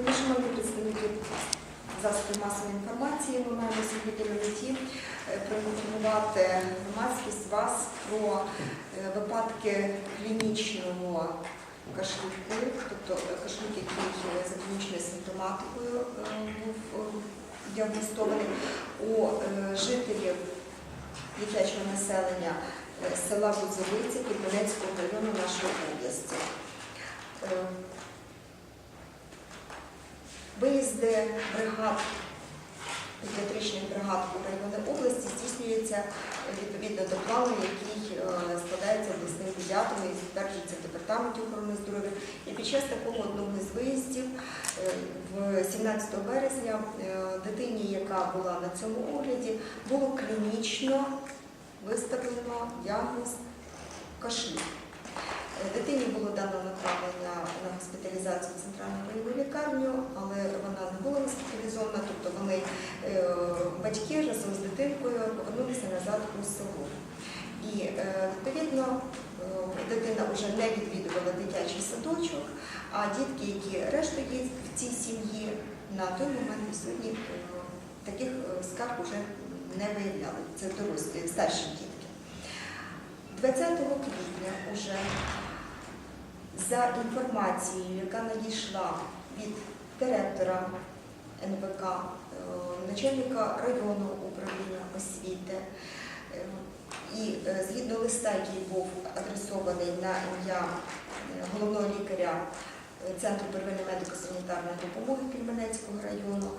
Шановні представники засобів масової інформації, ми маємо сьогодні на меті е, проінформувати громадськість вас про е, випадки клінічного кашлюку, тобто е, кашлюк, який за клінічною симптоматикою був діагностований у жителів дитячого населення села Бузовиця Кільменецького району нашої області. Е, Виїзди бригад, педіатричних бригад у райони області здійснюються е, відповідно до плану, який е, складається обласним педіатром і затверджується в департаменті охорони здоров'я. І під час такого одного з виїздів е, 17 березня е, дитині, яка була на цьому огляді, було клінічно виставлено діагноз кашлю. Е, Дитині було дано направлення на госпіталізацію в центральну лікарню, але вона не була госпіталізована, тобто вони е, батьки разом з дитинкою повернулися назад. І е, відповідно е, дитина вже не відвідувала дитячий садочок, а дітки, які решта є в цій сім'ї, на той момент відсутні е, таких скарг вже не виявляли. Це дорослі, старші дітки. 20 квітня уже за інформацією, яка надійшла від директора НВК, начальника районного управління освіти, і е, згідно листа, який був адресований на ім'я е, головного лікаря е, Центру первинної медико-санітарної допомоги Кельменецького району,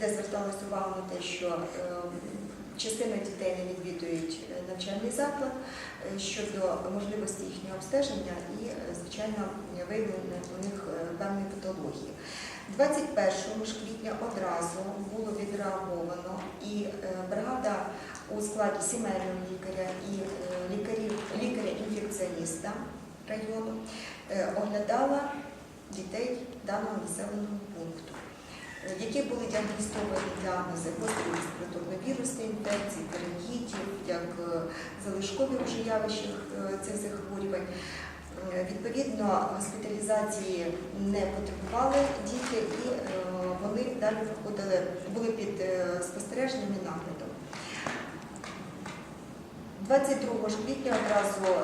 де зверталась увага на те, що е, частина дітей не відвідують е, навчальний заклад е, щодо можливості їхнього обстеження і, е, звичайно, виявлення у них е, певної патології. 21 ж квітня одразу було відреаговано і е, бригада у складі сімейного лікаря і е, лікаря-інфекціоніста району е, оглядала дітей даного населеного пункту, які були діагностовані діагнози гострої респіраторно-вірусної інфекції, перенгітів, як залишкові вже явища е, цих захворювань. Е, Відповідно, госпіталізації не потребували діти, і е, вони далі проходили, були під е, спостереженням і наглядом. 22 ж квітня одразу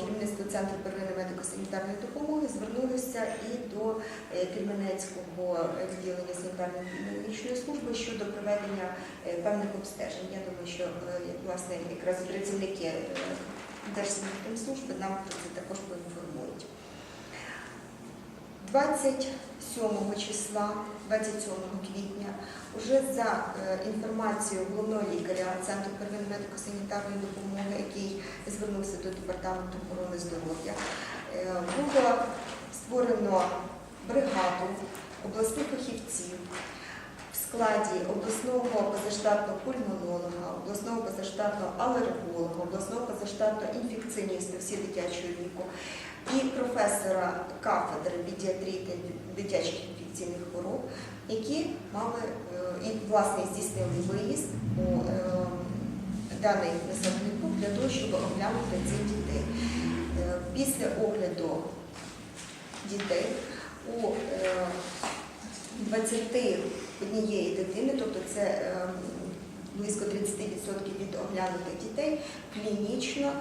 керівництво Центру первинної медико-санітарної допомоги звернулося і до Кельменецького відділення санітарної медичної служби щодо проведення певних обстежень. Я думаю, що власне якраз працівники е, Держсанітарслужби нам про це також. 27 числа, 27 квітня, уже за е, інформацією головного лікаря Центру первинної медико-санітарної допомоги, який звернувся до департаменту охорони здоров'я, е, було створено бригаду обласних фахівців складі обласного позаштатного пульмонолога, обласного позаштатного алерголога, обласного позаштатного інфекціоніста всі дитячої віку і професора кафедри педіатрії та дитячих інфекційних хвороб, які мали е, і власне здійснили виїзд у е, даний населений для того, щоб оглянути цих дітей. Е, після огляду дітей у 20 однієї дитини, тобто це ем, близько 30% від оглянутих дітей, клінічно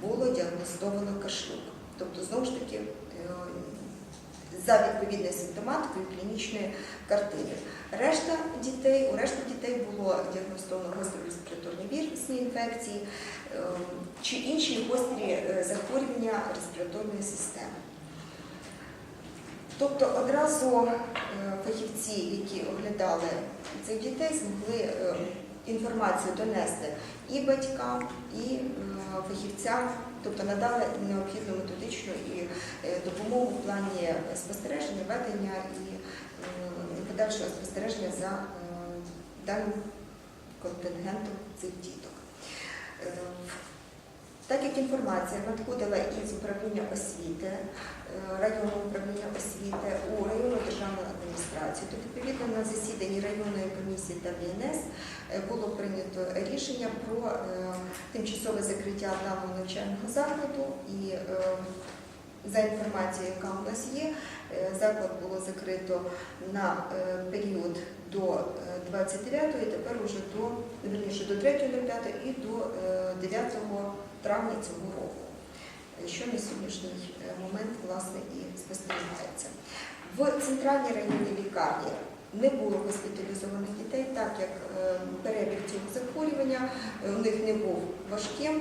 було діагностовано кашлюк. Тобто, знову ж таки, ем, за відповідною симптоматикою клінічної картини. Решта дітей, У решти дітей було діагностовано гострі респіраторні вірусні інфекції ем, чи інші гострі е, захворювання респіраторної системи. Тобто одразу е, фахівці, які оглядали цих дітей, змогли е, інформацію донести і батькам, і е, фахівцям, тобто надали необхідну методичну і допомогу в плані спостереження, ведення і подальшого спостереження за даним контингентом цих діток. Так як інформація надходила із управління освіти, е, районного управління освіти у районну державну адміністрацію, то відповідно на засіданні районної комісії та ВНС е, було прийнято рішення про е, тимчасове закриття даного навчального закладу і за інформацією, яка у нас є, е, заклад було закрито на е, період до е, 29-го і тепер уже до, верніше, до 3.05 і до е, 9 травня цього року, е, що на сьогоднішній е, момент власне і спостерігається. В центральній районній лікарні не було госпіталізованих дітей, так як е, перебіг цього захворювання е, у них не був важким, е,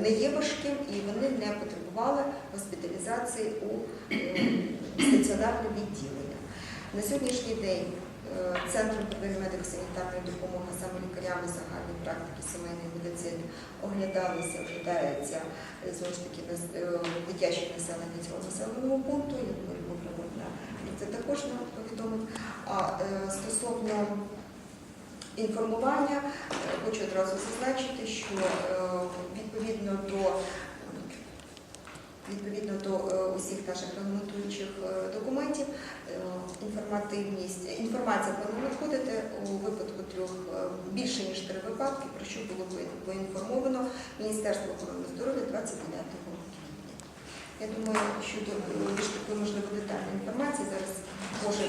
не є важким, і вони не потребували госпіталізації у е, стаціонарне відділення. На сьогоднішній день е, Центром первинної медико-санітарної допомоги саме лікарями загальної практики сімейної медицини оглядалися, оглядаються е, знову ж таки е, населення цього населеного пункту. Я думаю, Любов Григорівна це також нам повідомить. А е, стосовно інформування, е, хочу одразу зазначити, що повинна у випадку трьох е, більше ніж три випадки, про що було поінформовано Міністерство охорони здоров'я 29 квітня. Я думаю, що до більш такої можливо детальної інформації зараз може